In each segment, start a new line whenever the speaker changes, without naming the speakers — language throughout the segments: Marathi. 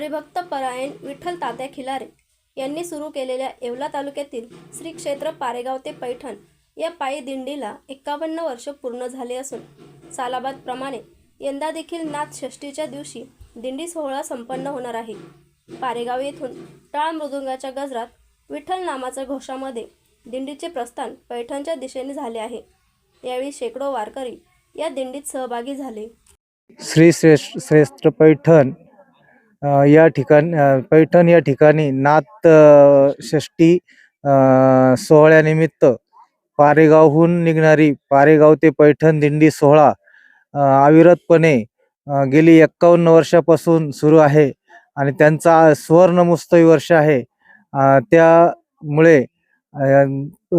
हरिभक्त परायण विठ्ठल तात्या खिलारे यांनी सुरू केलेल्या येवला तालुक्यातील श्री क्षेत्र पारेगाव ते पैठण या पायी दिंडीला एक्कावन्न वर्ष पूर्ण झाले असून सालाबादप्रमाणे यंदा देखील नाथ षष्टीच्या दिवशी दिंडी सोहळा संपन्न होणार आहे. पारेगाव येथून टाळ मृदुंगाच्या गजरात विठ्ठल नामाच्या घोषामध्ये दिंडीचे प्रस्थान पैठणच्या दिशेने झाले आहे. यावेळी शेकडो वारकरी या दिंडीत सहभागी झाले.
श्री श्रेष्ठ श्रेष्ठ पैठण या ठिकाणी पैठण या ठिकाणी नाथ षष्टी सोहळ्यानिमित्त पारेगावहून निघणारी पारेगाव ते पैठण दिंडी सोहळा अविरतपणे गेली एक्कावन्न वर्षापासून सुरू आहे आणि त्यांचा सुवर्णमुस्तवी वर्ष आहे. त्यामुळे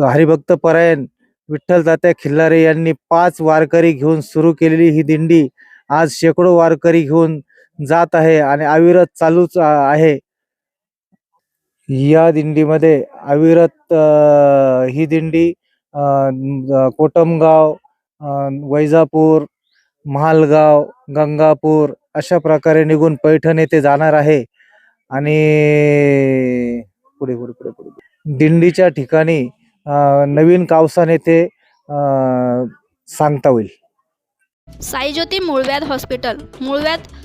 हरिभक्त परायण विठ्ठल तात्या खिल्लारे यांनी पाच वारकरी घेऊन सुरू केलेली ही दिंडी आज शेकडो वारकरी घेऊन जात आहे आणि अविरत चालूच आहे. या दिंडीमध्ये अविरत ही दिंडी कोटमगाव वैजापूर महालगाव गंगापूर अशा प्रकारे निघून पैठण येथे जाणार आहे. आणि पुढे पुढे पुढे पुढे. दिंडीच्या ठिकाणी नवीन कावसान येथे सांगता होईल.
साईज्योती मुळव्याध हॉस्पिटल. मुळव्याध